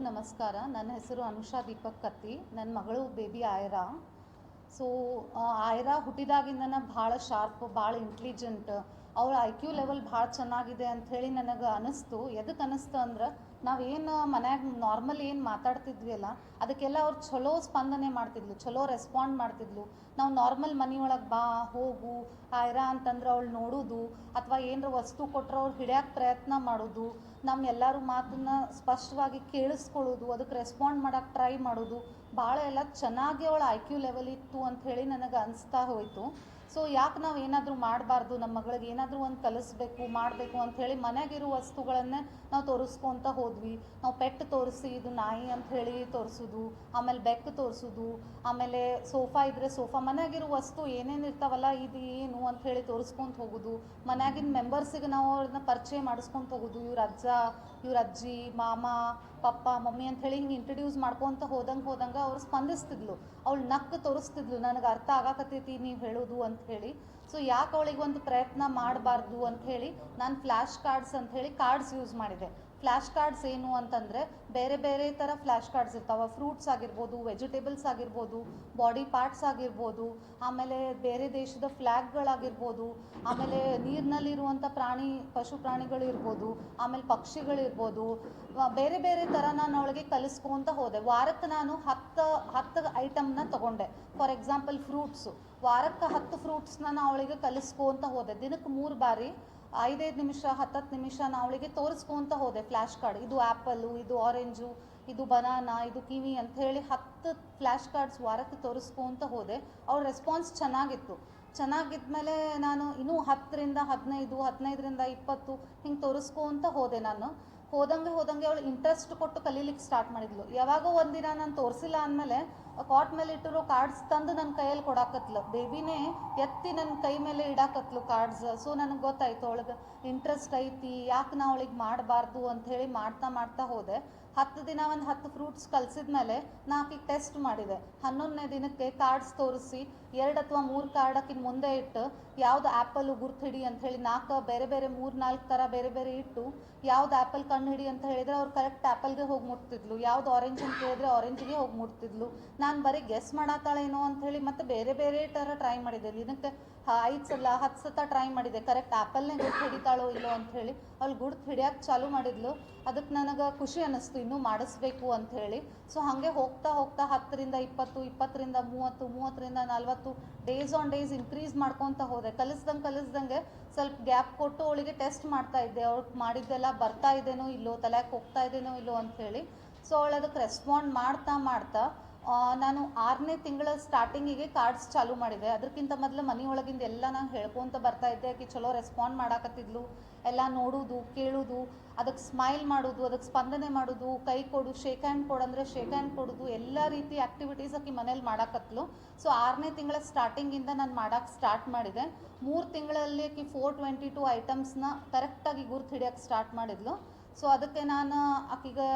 ನಮಸ್ಕಾರ. ನನ್ನ ಹೆಸರು ಅನುಷಾ ದೀಪಕ್ ಕತ್ತಿ. ನನ್ನ ಮಗಳು ಬೇಬಿ ಆಯ್ರಾ. ಸೊ ಆಯ್ರಾ ಹುಟ್ಟಿದಾಗಿಂದನ ಭಾಳ ಶಾರ್ಪ್ ಭಾಳ ಇಂಟೆಲಿಜೆಂಟ್ ಅವಳ ಐ ಕ್ಯೂ ಲೆವೆಲ್ ಭಾಳ ಚೆನ್ನಾಗಿದೆ ಅಂಥೇಳಿ ನನಗೆ ಅನ್ನಿಸ್ತು ಎದಕ್ಕೆ ಅನ್ನಿಸ್ತು ಅಂದ್ರೆ ನಾವೇನು ಮನ್ಯಾಗ ನಾರ್ಮಲ್ ಏನು ಮಾತಾಡ್ತಿದ್ವಿ ಅಲ್ಲ ಅದಕ್ಕೆಲ್ಲ ಅವ್ರು ಚಲೋ ಸ್ಪಂದನೆ ಮಾಡ್ತಿದ್ಲು ಚಲೋ ರೆಸ್ಪಾಂಡ್ ಮಾಡ್ತಿದ್ಲು. ನಾವು ನಾರ್ಮಲ್ ಮನೆಯೊಳಗೆ ಬಾ, ಹೋಗು, ಆಯ್ರಾ ಅಂತಂದ್ರೆ ಅವಳು ನೋಡೋದು, ಅಥವಾ ಏನಾರ ವಸ್ತು ಕೊಟ್ಟರೆ ಅವ್ರು ಹಿಡಿಯೋಕೆ ಪ್ರಯತ್ನ ಮಾಡೋದು ನಮ್ಮ ಎಲ್ಲರೂ ಮಾತನ್ನ ಸ್ಪಷ್ಟವಾಗಿ ಕೇಳಿಸ್ಕೊಳ್ಳೋದು ಅದಕ್ಕೆ ರೆಸ್ಪಾಂಡ್ ಮಾಡೋಕ್ಕೆ ಟ್ರೈ ಮಾಡೋದು ಭಾಳ ಎಲ್ಲ ಚೆನ್ನಾಗಿ ಅವಳ ಐ ಕ್ಯೂ ಲೆವೆಲ್ ಇತ್ತು ಅಂಥೇಳಿ ನನಗೆ ಅನಿಸ್ತಾ ಹೋಯಿತು. ಸೊ ಯಾಕೆ ನಾವು ಏನಾದರೂ ಮಾಡಬಾರ್ದು? ನಮ್ಮ ಮಗಳಿಗೆ ಏನಾದರೂ ಒಂದು ಕಲಿಸ್ಬೇಕು, ಮಾಡಬೇಕು ಅಂಥೇಳಿ ಮನೆಯಾಗಿರೋ ವಸ್ತುಗಳನ್ನೇ ನಾವು ತೋರಿಸ್ಕೊತ ಹೋದ್ವಿ. ನಾವು ಪೆಟ್ಟು ತೋರಿಸಿ ಇದು ನಾಯಿ ಅಂತ ಹೇಳಿ ತೋರಿಸೋದು, ಆಮೇಲೆ ಬೆಕ್ಕು ತೋರಿಸೋದು, ಆಮೇಲೆ ಸೋಫಾ ಇದ್ದರೆ ಸೋಫಾ ಮನೆಯಾಗಿರೋ ವಸ್ತು ಏನೇನು ಇರ್ತಾವಲ್ಲ, ಇದು ಏನು ಅಂತ ಹೇಳಿ ತೋರಿಸ್ಕೊಂತ ಹೋಗೋದು. ಮನೆಯಾಗಿನ ಮೆಂಬರ್ಸಿಗೆ ನಾವು ಅವ್ರನ್ನ ಪರಿಚಯ ಮಾಡಿಸ್ಕೊಂತ ಹೋಗೋದು. ಇವ್ರ ಅಜ್ಜ, ಇವ್ರ ಅಜ್ಜಿ, ಮಾಮ, ಪಪ್ಪ, ಮಮ್ಮಿ ಅಂತ ಹೇಳಿ ಹಿಂಗೆ ಇಂಟ್ರಡ್ಯೂಸ್ ಮಾಡ್ಕೊತ ಹೋದಂಗೆ ಹೋದಂಗೆ ಅವ್ರು ಸ್ಪಂದಿಸ್ತಿದ್ಲು. ಅವಳು ನಕ್ಕು ತೋರಿಸ್ತಿದ್ಲು. ನನಗೆ ಅರ್ಥ ಆಗಾಕತ್ತೈತಿ ನೀವು ಹೇಳೋದು ಅಂತ ಹೇಳಿ. ಸೊ ಯಾಕೆ ಅವಳಿಗೆ ಒಂದು ಪ್ರಯತ್ನ ಮಾಡಬಾರ್ದು ಅಂತ ಹೇಳಿ, ನಾನು ಫ್ಲ್ಯಾಶ್ ಕಾರ್ಡ್ಸ್ ಅಂತ ಹೇಳಿ ಕಾರ್ಡ್ಸ್ ಯೂಸ್ ಮಾಡಿದೆ. ಫ್ಲ್ಯಾಶ್ ಕಾರ್ಡ್ಸ್ ಏನು ಅಂತಂದರೆ ಬೇರೆ ಬೇರೆ ಥರ ಫ್ಲ್ಯಾಶ್ ಕಾರ್ಡ್ಸ್ ಇರ್ತಾವ. ಫ್ರೂಟ್ಸ್ ಆಗಿರ್ಬೋದು, ವೆಜಿಟೇಬಲ್ಸ್ ಆಗಿರ್ಬೋದು, ಬಾಡಿ ಪಾರ್ಟ್ಸ್ ಆಗಿರ್ಬೋದು, ಆಮೇಲೆ ಬೇರೆ ದೇಶದ ಫ್ಲ್ಯಾಗ್ಗಳಾಗಿರ್ಬೋದು ಆಮೇಲೆ ನೀರಿನಲ್ಲಿರುವಂಥ ಪ್ರಾಣಿ, ಪಶು ಪ್ರಾಣಿಗಳು ಇರ್ಬೋದು ಆಮೇಲೆ ಪಕ್ಷಿಗಳಿರ್ಬೋದು ಬೇರೆ ಬೇರೆ ಥರ ನಾನು ಅವಳಿಗೆ ಕಲಿಸ್ಕೊಂತ ಹೋದೆ. ವಾರಕ್ಕೆ ನಾನು ಹತ್ತು ಹತ್ತು ಐಟಮ್ನ ತಗೊಂಡೆ. For example, fruits. ವಾರಕ್ಕೆ ಹತ್ತು ಫ್ರೂಟ್ಸ್ನ ನಾನು ಅವಳಿಗೆ ಕಲಿಸ್ಕೊಂತ ಹೋದೆ. ದಿನಕ್ಕೆ ಮೂರು ಬಾರಿ ಐದೈದು ನಿಮಿಷ, ಹತ್ತತ್ತು ನಿಮಿಷ ನಾ ಅವಳಿಗೆ ತೋರಿಸ್ಕೊಂತ ಹೋದೆ ಫ್ಲ್ಯಾಶ್ ಕಾರ್ಡ್ ಇದು ಆ್ಯಪಲ್ಲು ಇದು ಆರೆಂಜು ಇದು ಬನಾನಾ ಇದು ಕಿವಿ ಅಂತ ಹೇಳಿ ಹತ್ತು ಫ್ಲ್ಯಾಶ್ ಕಾರ್ಡ್ಸ್ ವಾರಕ್ಕೆ ತೋರಿಸ್ಕೊಂತ ಹೋದೆ. ಅವ್ರ ರೆಸ್ಪಾನ್ಸ್ ಚೆನ್ನಾಗಿತ್ತು. ಚೆನ್ನಾಗಿದ್ಮೇಲೆ ನಾನು ಇನ್ನೂ ಹತ್ತರಿಂದ ಹದಿನೈದು, ಹದಿನೈದರಿಂದ ಇಪ್ಪತ್ತು ಹಿಂಗೆ ತೋರಿಸ್ಕೊಂತ ಹೋದೆ ನಾನು. ಹೋದಂಗೆ ಹೋದಂಗೆ ಅವಳು ಇಂಟ್ರೆಸ್ಟ್ ಕೊಟ್ಟು ಕಲೀಲಿಕ್ಕೆ ಸ್ಟಾರ್ಟ್ ಮಾಡಿದ್ಲು. ಯಾವಾಗೋ ಒಂದಿನ ನಾನು ತೋರಿಸಿಲ್ಲ ಅಂದಮೇಲೆ ಕಾಟ್ ಮೇಲೆ ಇಟ್ಟಿರೋ ಕಾರ್ಡ್ಸ್ ತಂದು ನನ್ನ ಕೈಯಲ್ಲಿ ಕೊಡಾಕತ್ಲು. ಬೇಬಿನೇ ಎತ್ತಿ ನನ್ನ ಕೈ ಮೇಲೆ ಇಡಾಕತ್ಲು ಕಾರ್ಡ್ಸ್ ಸೊ ನನಗೆ ಗೊತ್ತಾಯ್ತು, ಅವಳಿಗೆ ಇಂಟ್ರೆಸ್ಟ್ ಐತಿ, ಯಾಕೆ ನಾ ಅವಳಿಗೆ ಮಾಡಬಾರ್ದು ಅಂಥೇಳಿ ಮಾಡ್ತಾ ಮಾಡ್ತಾ ಹೋದೆ. ಹತ್ತು ದಿನ ಒಂದು ಹತ್ತು ಫ್ರೂಟ್ಸ್ ಕಲಿಸಿದ್ಮೇಲೆ ಮೇಲೆ ಆಕಿಗೆ ಟೆಸ್ಟ್ ಮಾಡಿದೆ. ಹನ್ನೊಂದನೇ ದಿನಕ್ಕೆ ಕಾರ್ಡ್ಸ್ ತೋರಿಸಿ, ಎರಡು ಅಥವಾ ಮೂರು ಕಾರ್ಡ್ ಮುಂದೆ ಇಟ್ಟು, ಯಾವ್ದು ಆ್ಯಪಲ್ ಗುರ್ತು ಹಿಡಿ ಅಂತ ಹೇಳಿ ನಾಲ್ಕು, ಬೇರೆ ಬೇರೆ ಮೂರು ನಾಲ್ಕು ಥರ ಬೇರೆ ಬೇರೆ ಇಟ್ಟು, ಯಾವ್ದು ಆ್ಯಪಲ್ ಕಣ್ಣು ಹಿಡಿ ಅಂತ ಹೇಳಿದ್ರೆ ಅವ್ರು ಕರೆಕ್ಟ್ ಆ್ಯಪಲ್ಗೆ ಹೋಗಿ ಮುಟ್ತಿದ್ಲು. ಯಾವ್ದು ಆರೆಂಜ್ ಅಂತ ಹೇಳಿದ್ರೆ ಆರೆಂಜ್ಗೆ ಹೋಗಿ ಮುಟ್ತಿದ್ಲು. ನಾನು ಬರೀ ಗೆಸ್ ಮಾಡತ್ತಾಳೇನೋ ಅಂತ ಹೇಳಿ ಮತ್ತೆ ಬೇರೆ ಬೇರೆ ಥರ ಟ್ರೈ ಮಾಡಿದೆ. ದಿನಕ್ಕೆ ಐದು ಸಲ ಹತ್ತು ಸತ ಟ್ರೈ ಮಾಡಿದೆ. ಕರೆಕ್ಟ್ ಆ್ಯಪಲ್ನೇ ಗುರ್ತು ಹಿಡಿತಾಳೋ ಇಲ್ಲೋ ಅಂತ ಹೇಳಿ. ಅವ್ಳು ಗುರ್ತು ಹಿಡಿಯಕ್ಕೆ ಚಾಲೂ ಮಾಡಿದ್ಲು. ಅದಕ್ಕೆ ನನಗೆ ಖುಷಿ ಅನ್ನಿಸ್ತು ಇನ್ನೂ ಮಾಡಿಸ್ಬೇಕು ಅಂತ ಹೇಳಿ. ಸೊ ಹಾಗೆ ಹೋಗ್ತಾ ಹೋಗ್ತಾ ಹತ್ತರಿಂದ ಇಪ್ಪತ್ತು, ಇಪ್ಪತ್ತರಿಂದ ಮೂವತ್ತು, ಮೂವತ್ತರಿಂದ ನಲ್ವತ್ತು ಡೇಸ್ ಆನ್ ಡೇಸ್ ಇನ್ಕ್ರೀಸ್ ಮಾಡ್ಕೊತ ಹೋದೆ. ಕಲಿಸ್ದಂಗೆ ಕಲಿಸ್ದಂಗೆ ಸ್ವಲ್ಪ ಗ್ಯಾಪ್ ಕೊಟ್ಟು ಅವಳಿಗೆ ಟೆಸ್ಟ್ ಮಾಡ್ತಾ ಇದ್ದೆ. ಅವ್ಳಿಗೆ ಮಾಡಿದ್ದೆಲ್ಲ ಬರ್ತಾ ಇದೇನೋ ಇಲ್ಲೋ ತಲೆಗೆ ಹೋಗ್ತಾ ಇದೇನೋ ಇಲ್ಲೋ ಅಂತ ಹೇಳಿ. ಸೊ ಅವಳು ಅದಕ್ಕೆ ರೆಸ್ಪಾಂಡ್ ಮಾಡ್ತಾ ಮಾಡ್ತಾ ನಾನು ಆರನೇ ತಿಂಗಳ ಸ್ಟಾರ್ಟಿಂಗಿಗೆ ಕಾರ್ಡ್ಸ್ ಚಾಲೂ ಮಾಡಿದೆ. ಅದಕ್ಕಿಂತ ಮೊದಲು ಮನೆಯೊಳಗಿಂದ ಎಲ್ಲ ನಾನು ಹೇಳ್ಕೊತ ಬರ್ತಾ ಇದ್ದೆ. ಆಕೆ ಚಲೋ ರೆಸ್ಪಾಂಡ್ ಮಾಡಾಕತ್ತಿದ್ಲು. ಎಲ್ಲ ನೋಡೋದು, ಕೇಳೋದು ಅದಕ್ಕೆ ಸ್ಮೈಲ್ ಮಾಡೋದು ಅದಕ್ಕೆ ಸ್ಪಂದನೆ ಮಾಡೋದು, ಕೈ ಕೊಡು ಶೇಕ್ ಹ್ಯಾಂಡ್ ಕೊಡಂದ್ರೆ ಶೇಕ್ ಹ್ಯಾಂಡ್ ಕೊಡೋದು, ಎಲ್ಲ ರೀತಿ ಆ್ಯಕ್ಟಿವಿಟೀಸ್ ಆಕೆ ಮನೇಲಿ ಮಾಡಾಕತ್ಲು. ಸೊ ಆರನೇ ತಿಂಗಳ ಸ್ಟಾರ್ಟಿಂಗಿಂದ ನಾನು ಮಾಡೋಕ್ಕೆ ಸ್ಟಾರ್ಟ್ ಮಾಡಿದೆ. ಮೂರು ತಿಂಗಳಲ್ಲಿ ಆಕೆ ಫೋರ್ ಟ್ವೆಂಟಿ ಟು ಐಟಮ್ಸ್ನ ಕರೆಕ್ಟಾಗಿ ಗುರ್ತು ಹಿಡಿಯೋಕ್ಕೆ ಸ್ಟಾರ್ಟ್ ಮಾಡಿದ್ಲು. ಸೊ ಅದಕ್ಕೆ ನಾನು ಆಕಿಗೆ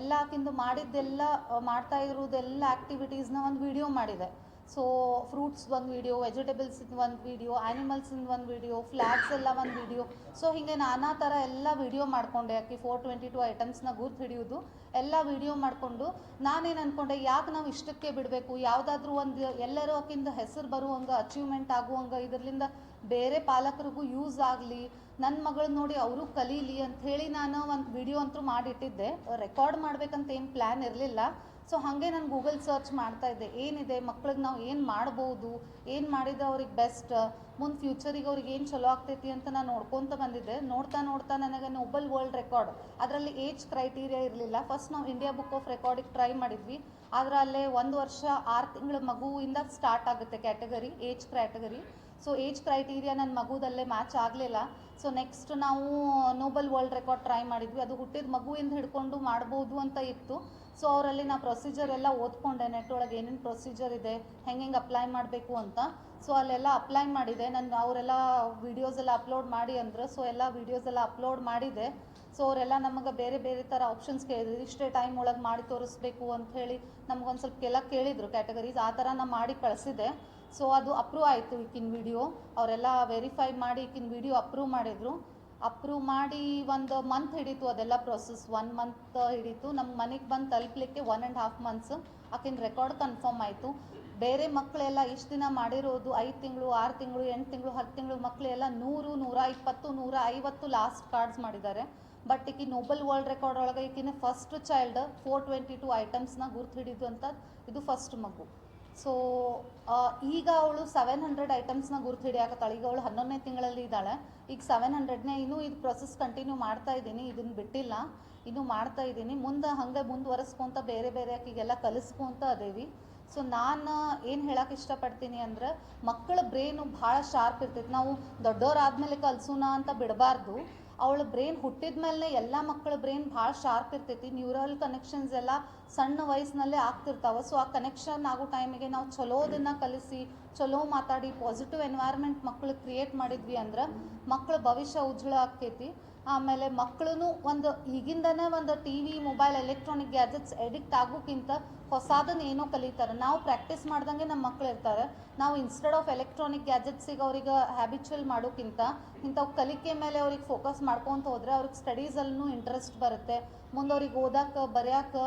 ಎಲ್ಲ ಆಕಿಂದು ಮಾಡಿದ್ದೆಲ್ಲ ಮಾಡ್ತಾ ಇರೋದೆಲ್ಲ ಆ್ಯಕ್ಟಿವಿಟೀಸ್ನ ಒಂದು ವಿಡಿಯೋ ಮಾಡಿದೆ. ಸೊ ಫ್ರೂಟ್ಸ್ ಒಂದು ವಿಡಿಯೋ ವೆಜಿಟೇಬಲ್ಸ್ ಒಂದು ವಿಡಿಯೋ ಆ್ಯನಿಮಲ್ಸಿಂದ ಒಂದು ವಿಡಿಯೋ ಫ್ಲ್ಯಾಗ್ಸ್ ಎಲ್ಲ ಒಂದು ವಿಡಿಯೋ ಸೊ ಹೀಗೆ ನಾನಾ ಥರ ಎಲ್ಲ ವಿಡಿಯೋ ಮಾಡಿಕೊಂಡೆ ಆಕಿ ಫೋರ್ ಟ್ವೆಂಟಿ ಟು ಐಟಮ್ಸ್ನ ಗುರ್ತು ಹಿಡಿಯೋದು. ಎಲ್ಲ ವಿಡಿಯೋ ಮಾಡಿಕೊಂಡು ನಾನೇನು ಅಂದ್ಕೊಂಡೆ ಯಾಕೆ ನಾವು ಇಷ್ಟಕ್ಕೆ ಬಿಡಬೇಕು? ಯಾವುದಾದ್ರೂ ಒಂದು ಎಲ್ಲರೂ ಆಕಿಂದ ಹೆಸರು ಬರುವಂಗೆ ಅಚೀವ್ಮೆಂಟ್ ಆಗುವಂಗೆ ಇದರಿಂದ ಬೇರೆ ಪಾಲಕರಿಗೂ ಯೂಸ್ ಆಗಲಿ ನನ್ನ ಮಗಳು ನೋಡಿ ಅವರು ಕಲೀಲಿ ಅಂತ ಹೇಳಿ ನಾನು ಒಂದು ವಿಡಿಯೋ ಅಂತೂ ಮಾಡಿಟ್ಟಿದ್ದೆ. ರೆಕಾರ್ಡ್ ಮಾಡ್ಬೇಕಂತ ಏನು ಪ್ಲ್ಯಾನ್ ಇರಲಿಲ್ಲ. ಸೊ ಹಾಗೆ ನಾನು ಗೂಗಲ್ ಸರ್ಚ್ ಮಾಡ್ತಾ ಇದ್ದೆ. ಏನಿದೆ? ಮಕ್ಳಿಗೆ ನಾವು ಏನು ಮಾಡ್ಬೋದು? ಏನು ಮಾಡಿದ್ರೆ ಅವ್ರಿಗೆ ಬೆಸ್ಟ್ ಮುಂದೆ ಫ್ಯೂಚರಿಗೆ ಅವ್ರಿಗೆ ಏನು ಚಲೋ ಆಗ್ತೈತಿ ಅಂತ ನಾನು ನೋಡ್ಕೊತ ಬಂದಿದ್ದೆ. ನೋಡ್ತಾ ನೋಡ್ತಾ ನನಗೆ ನೋಬಲ್ ವರ್ಲ್ಡ್ ರೆಕಾರ್ಡ್ ಅದರಲ್ಲಿ ಏಜ್ ಕ್ರೈಟೀರಿಯಾ ಇರಲಿಲ್ಲ. ಫಸ್ಟ್ ನಾವು ಇಂಡಿಯಾ ಬುಕ್ ಆಫ್ ರೆಕಾರ್ಡಿಗೆ ಟ್ರೈ ಮಾಡಿದ್ವಿ. ಆದರೆ ಅಲ್ಲೇ ಒಂದು ವರ್ಷ ಆರು ತಿಂಗಳ ಮಗುವಿಂದ ಸ್ಟಾರ್ಟ್ ಆಗುತ್ತೆ category age category so age criteria ನನ್ನ ಮಗುದಲ್ಲೇ ಮ್ಯಾಚ್ ಆಗಲಿಲ್ಲ. ಸೊ ನೆಕ್ಸ್ಟ್ ನಾವು ನೋಬಲ್ ವರ್ಲ್ಡ್ ರೆಕಾರ್ಡ್ ಟ್ರೈ ಮಾಡಿದ್ವಿ. ಅದು ಹುಟ್ಟಿದ ಮಗುವಿಂದ ಹಿಡ್ಕೊಂಡು ಮಾಡ್ಬೋದು ಅಂತ ಇತ್ತು. ಸೊ ಅವರಲ್ಲಿ ನಾ ಪ್ರೊಸೀಜರ್ ಎಲ್ಲ ಓದ್ಕೊಂಡೆ. ನೆಟ್ ಒಳಗೆ ಏನೇನು ಪ್ರೊಸೀಜರ್ ಇದೆ, ಹೆಂಗೆ ಹೆಂಗೆ ಅಪ್ಲೈ ಮಾಡಬೇಕು ಅಂತ. ಸೊ ಅಲ್ಲೆಲ್ಲ ಅಪ್ಲೈ ಮಾಡಿದೆ. ನನ್ನ ಅವರೆಲ್ಲ ವೀಡಿಯೋಸ್ ಎಲ್ಲ ಅಪ್ಲೋಡ್ ಮಾಡಿ ಅಂದರು. ಸೊ ಎಲ್ಲ ವೀಡಿಯೋಸ್ ಎಲ್ಲ ಅಪ್ಲೋಡ್ ಮಾಡಿದೆ. ಸೊ ಅವರೆಲ್ಲ ನಮಗೆ ಬೇರೆ ಬೇರೆ ಥರ ಆಪ್ಷನ್ಸ್ ಕೇಳಿದ್ರು. ಇಷ್ಟೇ ಟೈಮ್ ಒಳಗೆ ಮಾಡಿ ತೋರಿಸ್ಬೇಕು ಅಂತ ಹೇಳಿ ನಮ್ಗೊಂದು ಸ್ವಲ್ಪ ಎಲ್ಲ ಕೇಳಿದರು ಕ್ಯಾಟಗರೀಸ್ ಆ ಥರ ನಾನು ಮಾಡಿ ಕಳಿಸಿದೆ. ಸೊ ಅದು ಅಪ್ರೂವ್ ಆಯಿತು ಈಕಿನ ವಿಡಿಯೋ ಅವರೆಲ್ಲ ವೆರಿಫೈ ಮಾಡಿ ಈಕಿನ ವಿಡಿಯೋ ಅಪ್ರೂವ್ ಮಾಡಿದರು. ಅಪ್ರೂವ್ ಮಾಡಿ ಒಂದು ಮಂತ್ ಹಿಡೀತು ಅದೆಲ್ಲ ಪ್ರೊಸೆಸ್ ಒನ್ ಮಂತ್ ಹಿಡೀತು. ನಮ್ಮ ಮನೆಗೆ ಬಂದು ತಲುಪಲಿಕ್ಕೆ ಒನ್ ಆ್ಯಂಡ್ ಹಾಫ್ ಮಂತ್ಸ್ ಆಕಿನ ರೆಕಾರ್ಡ್ ಕನ್ಫರ್ಮ್ ಆಯಿತು. ಬೇರೆ ಮಕ್ಕಳೆಲ್ಲ ಇಷ್ಟು ದಿನ ಮಾಡಿರೋದು ಐದು ತಿಂಗಳು, ಆರು ತಿಂಗಳು, ಎಂಟು ತಿಂಗಳು, ಹತ್ತು ತಿಂಗಳು ಮಕ್ಕಳೆಲ್ಲ ನೂರು, ನೂರ ಇಪ್ಪತ್ತು, ನೂರ ಐವತ್ತು ಲಾಸ್ಟ್ ಕಾರ್ಡ್ಸ್ ಮಾಡಿದ್ದಾರೆ. ಬಟ್ ಈಕಿ ನೋಬಲ್ ವರ್ಲ್ಡ್ ರೆಕಾರ್ಡ್ ಒಳಗೆ ಈಕಿನ first child four twenty two ಐಟಮ್ಸ್ನ ಗುರ್ತು ಹಿಡಿದು ಅಂತ ಇದು ಫಸ್ಟ್ ಮಗು. ಸೊ ಈಗ ಅವಳು ಸೆವೆನ್ ಹಂಡ್ರೆಡ್ ಐಟಮ್ಸ್ನ ಗುರ್ತು ಹಿಡಿಯಾಕತ್ತಾಳೆ ಈಗ ಅವಳು ಹನ್ನೊಂದನೇ ತಿಂಗಳಲ್ಲಿ ಇದ್ದಾಳೆ. ಈಗ ಸೆವೆನ್ ಹಂಡ್ರೆಡ್ನೇ ಇನ್ನೂ ಇದು ಪ್ರೊಸೆಸ್ ಕಂಟಿನ್ಯೂ ಮಾಡ್ತಾ ಇದ್ದೀನಿ ಇದನ್ನು ಬಿಟ್ಟಿಲ್ಲ. ಇನ್ನೂ ಮಾಡ್ತಾ ಇದ್ದೀನಿ. ಮುಂದೆ ಹಾಗೆ ಮುಂದುವರೆಸ್ಕೊಂತ ಬೇರೆ ಬೇರೆ ಆಕಿಗೆಲ್ಲ ಕಲಿಸ್ಕೊಂತ ಅದೇವಿ. ಸೊ ನಾನು ಏನು ಹೇಳಕ್ಕೆ ಇಷ್ಟಪಡ್ತೀನಿ ಅಂದ್ರೆ, ಮಕ್ಕಳ ಬ್ರೈನು ಭಾಳ ಶಾರ್ಪ್ ಇರ್ತೈತೆ. ನಾವು ದೊಡ್ಡವರಾದ್ಮೇಲೆ ಕಲಿಸೋಣ ಅಂತ ಬಿಡಬಾರ್ದು. ಅವಳ ಬ್ರೈನ್ ಹುಟ್ಟಿದ ಮೇಲೆ ಎಲ್ಲ ಮಕ್ಕಳ ಬ್ರೈನ್ ಭಾಳ ಶಾರ್ಪ್ ಇರ್ತೈತಿ. ನ್ಯೂರಲ್ ಕನೆಕ್ಷನ್ಸ್ ಎಲ್ಲ ಸಣ್ಣ ವಯಸ್ಸಿನಲ್ಲೇ ಆಗ್ತಿರ್ತಾವೆ. ಸೊ ಆ ಕನೆಕ್ಷನ್ ಆಗೋ ಟೈಮಿಗೆ ನಾವು ಚಲೋದನ್ನು ಕಲಿಸಿ ಚಲೋ ಮಾತಾಡಿ ಪಾಸಿಟಿವ್ ಎನ್ವೈರ್ಮೆಂಟ್ ಮಕ್ಳಿಗೆ ಕ್ರಿಯೇಟ್ ಮಾಡಿದ್ವಿ ಅಂದ್ರೆ ಮಕ್ಕಳ ಭವಿಷ್ಯ ಉಜ್ವಲ ಆಕ್ಕೈತಿ ಆಮೇಲೆ ಮಕ್ಕಳು ಒಂದು ಈಗಿಂದನೇ ಒಂದು TV mobile electronic gadgets addict ಆಗೋಕ್ಕಿಂತ ಹೊಸದನ್ನ ಏನೋ ಕಲಿತಾರೆ. ನಾವು ಪ್ರಾಕ್ಟೀಸ್ ಮಾಡ್ದಂಗೆ ನಮ್ಮ ಮಕ್ಕಳು ಇರ್ತಾರೆ. ನಾವು ಇನ್ಸ್ಟೆಡ್ ಆಫ್ ಎಲೆಕ್ಟ್ರಾನಿಕ್ ಗ್ಯಾಜೆಟ್ಸಿಗೆ ಅವ್ರಿಗೆ ಹ್ಯಾಬಿಚುವಲ್ ಮಾಡೋಕ್ಕಿಂತ ಇಂಥವು ಕಲಿಕೆ ಮೇಲೆ ಅವ್ರಿಗೆ ಫೋಕಸ್ ಮಾಡ್ಕೊತ ಹೋದರೆ ಅವ್ರಿಗೆ ಸ್ಟಡೀಸಲ್ಲೂ ಇಂಟ್ರೆಸ್ಟ್ ಬರುತ್ತೆ. ಮುಂದೆ ಅವ್ರಿಗೆ ಓದಕ್ಕೆ ಬರ್ಯಾಕೆ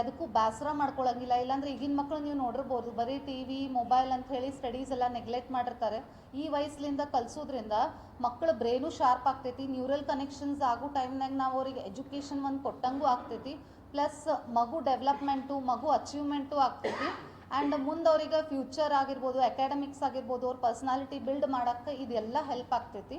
ಎದಕ್ಕೂ ಬೇಸರ ಮಾಡ್ಕೊಳಂಗಿಲ್ಲ. ಇಲ್ಲಾಂದ್ರೆ ಈಗಿನ ಮಕ್ಕಳು ನೀವು ನೋಡಿರ್ಬೋದು, ಬರೀ ಟಿ ವಿ ಮೊಬೈಲ್ ಅಂತ ಹೇಳಿ ಸ್ಟಡೀಸ್ ಎಲ್ಲ ನೆಗ್ಲೆಕ್ಟ್ ಮಾಡಿರ್ತಾರೆ. ಈ ವಯಸ್ಸಿನಿಂದ ಕಲಿಸೋದ್ರಿಂದ ಮಕ್ಕಳ ಬ್ರೇನು ಶಾರ್ಪ್ ಆಗ್ತೈತಿ, ನ್ಯೂರಲ್ ಕನೆಕ್ಷನ್ಸ್ ಆಗೋ ಟೈಮ್ನಾಗ ನಾವು ಅವ್ರಿಗೆ ಎಜುಕೇಷನ್ ಒಂದು ಕೊಟ್ಟಂಗೂ ಆಗ್ತೈತಿ. ಪ್ಲಸ್ ಮಗು ಡೆವಲಪ್ಮೆಂಟು, ಮಗು ಅಚೀವ್ಮೆಂಟು ಆಗ್ತೈತಿ. ಆ್ಯಂಡ್ ಮುಂದೆ ಅವ್ರಿಗೆ ಫ್ಯೂಚರ್ ಆಗಿರ್ಬೋದು, ಅಕಾಡೆಮಿಕ್ಸ್ ಆಗಿರ್ಬೋದು, ಅವ್ರ ಪರ್ಸ್ನಾಲಿಟಿ ಬಿಲ್ಡ್ ಮಾಡೋಕ್ಕೆ ಇದೆಲ್ಲ ಹೆಲ್ಪ್ ಆಗ್ತೈತಿ.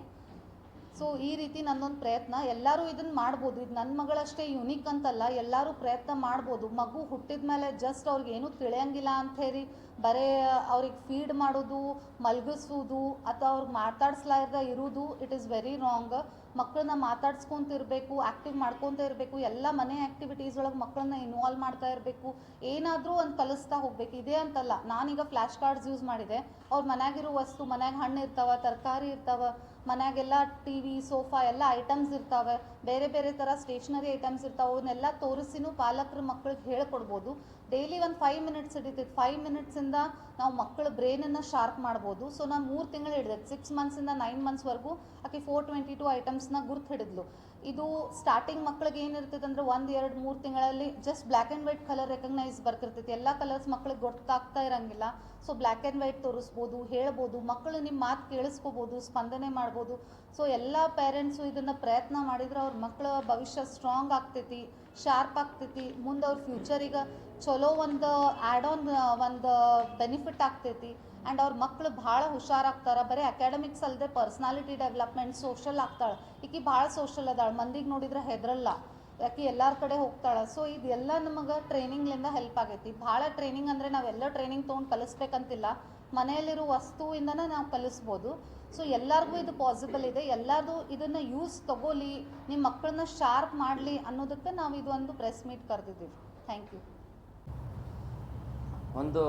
ಸೊ ಈ ರೀತಿ ನನ್ನೊಂದು ಪ್ರಯತ್ನ. ಎಲ್ಲರೂ ಇದನ್ನು ಮಾಡ್ಬೋದು. ಇದು ನನ್ನ ಮಗಳಷ್ಟೇ ಯುನೀಕ್ ಅಂತಲ್ಲ, ಎಲ್ಲರೂ ಪ್ರಯತ್ನ ಮಾಡ್ಬೋದು. ಮಗು ಹುಟ್ಟಿದ ಮೇಲೆ ಜಸ್ಟ್ ಅವ್ರಿಗೆ ಏನೂ ತಿಳಿಯಂಗಿಲ್ಲ ಅಂತ ಹೇಳಿ, ಬರೀ ಅವ್ರಿಗೆ ಫೀಡ್ ಮಾಡೋದು, ಮಲಗಿಸೋದು, ಅಥವಾ ಅವ್ರಿಗೆ ಮಾತಾಡಿಸ್ಲಾರ್ದೆ ಇರೋದು ಇಟ್ ಈಸ್ ವೆರಿ ರಾಂಗ್ ಮಕ್ಕಳನ್ನ ಮಾತಾಡ್ಸ್ಕೊಂತಿರ್ಬೇಕು ಆ್ಯಕ್ಟಿವ್ ಮಾಡ್ಕೊತ ಇರಬೇಕು ಎಲ್ಲ ಮನೆ ಆ್ಯಕ್ಟಿವಿಟೀಸ್ ಒಳಗೆ ಮಕ್ಕಳನ್ನ ಇನ್ವಾಲ್ವ್ ಮಾಡ್ತಾ ಇರಬೇಕು. ಏನಾದರೂ ಒಂದು ಕಲಿಸ್ತಾ ಹೋಗ್ಬೇಕು. ಇದೇ ಅಂತಲ್ಲ, ನಾನೀಗ ಫ್ಲ್ಯಾಶ್ ಕಾರ್ಡ್ಸ್ ಯೂಸ್ ಮಾಡಿದೆ. ಅವ್ರ ಮನ್ಯಾಗಿರೋ ವಸ್ತು, ಮನ್ಯಾಗ ಹಣ್ಣು ಇರ್ತಾವೆ, ತರಕಾರಿ ಇರ್ತಾವ ಮನ್ಯಾಗೆಲ್ಲ ಟಿ ವಿ ಸೋಫಾ ಎಲ್ಲ ಐಟಮ್ಸ್ ಇರ್ತಾವೆ. ಬೇರೆ ಬೇರೆ ಥರ ಸ್ಟೇಷ್ನರಿ ಐಟಮ್ಸ್ ಇರ್ತಾವೆ. ಅವನ್ನೆಲ್ಲ ತೋರಿಸಿನೂ ಪಾಲಕರು ಮಕ್ಳಿಗೆ ಹೇಳ್ಕೊಡ್ಬೋದು. ಡೈಲಿ ಒಂದು ಫೈವ್ ಮಿನಿಟ್ಸ್ ಹಿಡಿತೈತೆ. ಫೈವ್ ಮಿನಿಟ್ಸಿಂದ ನಾವು ಮಕ್ಕಳ ಬ್ರೈನನ್ನು ಶಾರ್ಪ್ ಮಾಡ್ಬೋದು. ಸೊ ನಾನು ಮೂರು ತಿಂಗಳು ಹಿಡಿದೈತೆ ಸಿಕ್ಸ್ ಮಂತ್ಸಿಂದ ನೈನ್ ಮಂತ್ಸ್ವರೆಗೂ ಆಕೆ ಫೋರ್ ಟ್ವೆಂಟಿ ಟು ಐಟಮ್ಸ್ನ ಗುರ್ತು ಹಿಡಿದ್ಲು. ಇದು ಸ್ಟಾರ್ಟಿಂಗ್ ಮಕ್ಳಿಗೆ ಏನಿರ್ತೈತೆ ಅಂದ್ರೆ ಒಂದು, ಎರಡು, ಮೂರು ತಿಂಗಳಲ್ಲಿ just black and white colour recognise ಬರ್ತಿರ್ತೈತಿ. ಎಲ್ಲ ಕಲರ್ಸ್ ಮಕ್ಳಿಗೆ ಗೊತ್ತಾಗ್ತಾ ಇರಂಗಿಲ್ಲ. ಸೊ ಬ್ಲ್ಯಾಕ್ ಆ್ಯಂಡ್ ವೈಟ್ ತೋರಿಸ್ಬೋದು, ಹೇಳ್ಬೋದು ಮಕ್ಕಳು ನಿಮ್ಮ ಮಾತು ಕೇಳಿಸ್ಕೋಬೋದು, ಸ್ಪಂದನೆ ಮಾಡ್ಬೋದು. ಸೊ ಎಲ್ಲ ಪೇರೆಂಟ್ಸು ಇದನ್ನು ಪ್ರಯತ್ನ ಮಾಡಿದ್ರೆ ಅವ್ರ ಮಕ್ಕಳ ಭವಿಷ್ಯ ಸ್ಟ್ರಾಂಗ್ ಆಗ್ತೈತಿ ಶಾರ್ಪ್ ಆಗ್ತೈತಿ. ಮುಂದೆ ಅವ್ರ ಫ್ಯೂಚರಿಗೆ ಚಲೋ ಒಂದು ಆ್ಯಡ್ ಆನ್ ಒಂದು ಬೆನಿಫಿಟ್ ಆಗ್ತೈತಿ. ಆ್ಯಂಡ್ ಅವ್ರ ಮಕ್ಕಳು ಭಾಳ ಹುಷಾರಾಗ್ತಾರೆ ಬರೀ ಅಕಾಡೆಮಿಕ್ಸ್ ಅಲ್ಲದೆ ಪರ್ಸ್ನಾಲಿಟಿ ಡೆವಲಪ್ಮೆಂಟ್ ಸೋಷಲ್ ಆಗ್ತಾಳೆ. ಈಕಿ ಭಾಳ ಸೋಷಲ್ ಅದಾಳೆ. ಮಂದಿಗೆ ನೋಡಿದ್ರೆ ಹೆದರಲ್ಲ. ಯಾಕೆ ಎಲ್ಲರ ಕಡೆ ಹೋಗ್ತಾಳೆ? ಸೊ ಇದೆಲ್ಲ ನಮಗೆ ಟ್ರೈನಿಂಗ್ಲಿಂದ ಹೆಲ್ಪ್ ಆಗೈತಿ. ಭಾಳ ಟ್ರೈನಿಂಗ್ ಅಂದರೆ ನಾವೆಲ್ಲ ಟ್ರೈನಿಂಗ್ ತೊಗೊಂಡು ಕಲಿಸ್ಬೇಕಂತಿಲ್ಲ. ಮನೆಯಲ್ಲಿರೋ ವಸ್ತುವಿಂದನೇ ನಾವು ಕಲಿಸ್ಬೋದು. ಸೊ ಎಲ್ಲರಿಗೂ ಇದು ಪಾಸಿಬಲ್ ಇದೆ. ಎಲ್ಲರೂ ಇದನ್ನು ಯೂಸ್ ತಗೋಲಿ ನಿಮ್ಮ ಮಕ್ಕಳನ್ನ ಶಾರ್ಪ್ ಮಾಡಲಿ ಅನ್ನೋದಕ್ಕೆ ನಾವು ಇದೊಂದು ಪ್ರೆಸ್ ಮೀಟ್ ಕರೆದಿದ್ದೀವಿ. ಥ್ಯಾಂಕ್ ಯು ಒಂದು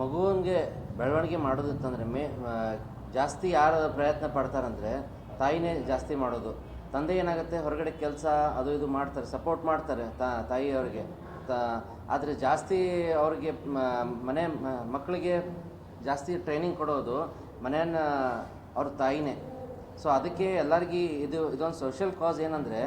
ಮಗುವಿಗೆ ಬೆಳವಣಿಗೆ ಮಾಡೋದಿತ್ತಂದರೆ ಮೇ ಜಾಸ್ತಿ ಯಾರು ಪ್ರಯತ್ನ ಪಡ್ತಾರಂದರೆ ತಾಯಿನೇ ಜಾಸ್ತಿ ಮಾಡೋದು. ತಂದೆ ಏನಾಗುತ್ತೆ? ಹೊರಗಡೆ ಕೆಲಸ ಅದು ಇದು ಮಾಡ್ತಾರೆ ಸಪೋರ್ಟ್ ಮಾಡ್ತಾರೆ ತಾಯಿಯವ್ರಿಗೆ. ತ, ಆದರೆ ಜಾಸ್ತಿ ಅವ್ರಿಗೆ ಮನೆ ಮಕ್ಕಳಿಗೆ ಜಾಸ್ತಿ ಟ್ರೈನಿಂಗ್ ಕೊಡೋದು ಮನೆಯನ್ನ ಅವ್ರ ತಾಯಿನೇ. ಸೊ ಅದಕ್ಕೆ ಎಲ್ಲರಿಗೂ ಇದು, ಇದೊಂದು ಸೋಷಿಯಲ್ ಕಾಸ್ ಏನಂದರೆ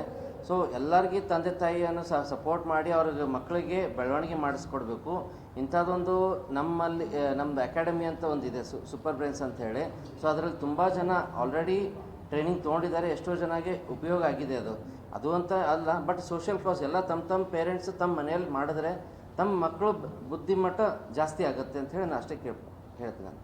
ಸೊ ಎಲ್ಲರಿಗೆ ತಂದೆ ತಾಯಿಯನ್ನು ಸಹ ಸಪೋರ್ಟ್ ಮಾಡಿ ಅವ್ರಿಗೆ ಮಕ್ಕಳಿಗೆ ಬೆಳವಣಿಗೆ ಮಾಡಿಸ್ಕೊಡ್ಬೇಕು. ಇಂಥದ್ದೊಂದು ನಮ್ಮಲ್ಲಿ ನಮ್ಮದು ಅಕಾಡೆಮಿ ಅಂತ ಒಂದಿದೆ, ಸು ಸೂಪರ್ ಬ್ರೈನ್ಸ್ ಅಂತ ಹೇಳಿ. ಸೊ ಅದರಲ್ಲಿ ತುಂಬ ಜನ ಆಲ್ರೆಡಿ ಟ್ರೈನಿಂಗ್ ತೊಗೊಂಡಿದ್ದಾರೆ, ಎಷ್ಟೋ ಜನಕ್ಕೆ ಉಪಯೋಗ ಆಗಿದೆ ಅದು. ಅದು ಅಂತ ಅಲ್ಲ ಬಟ್ ಸೋಷಿಯಲ್ ಕ್ಲಾಸ್ ಎಲ್ಲ ತಮ್ಮ ತಮ್ಮ ಪೇರೆಂಟ್ಸ್ ತಮ್ಮ ಮನೆಯಲ್ಲಿ ಮಾಡಿದ್ರೆ ತಮ್ಮ ಮಕ್ಕಳು ಬುದ್ಧಿಮಟ್ಟ ಜಾಸ್ತಿ ಆಗುತ್ತೆ ಅಂತ ಹೇಳಿ ನಾನು ಅಷ್ಟೇ ಕೇಳ್ ಹೇಳ್ತೀನಿ ಅಂತ.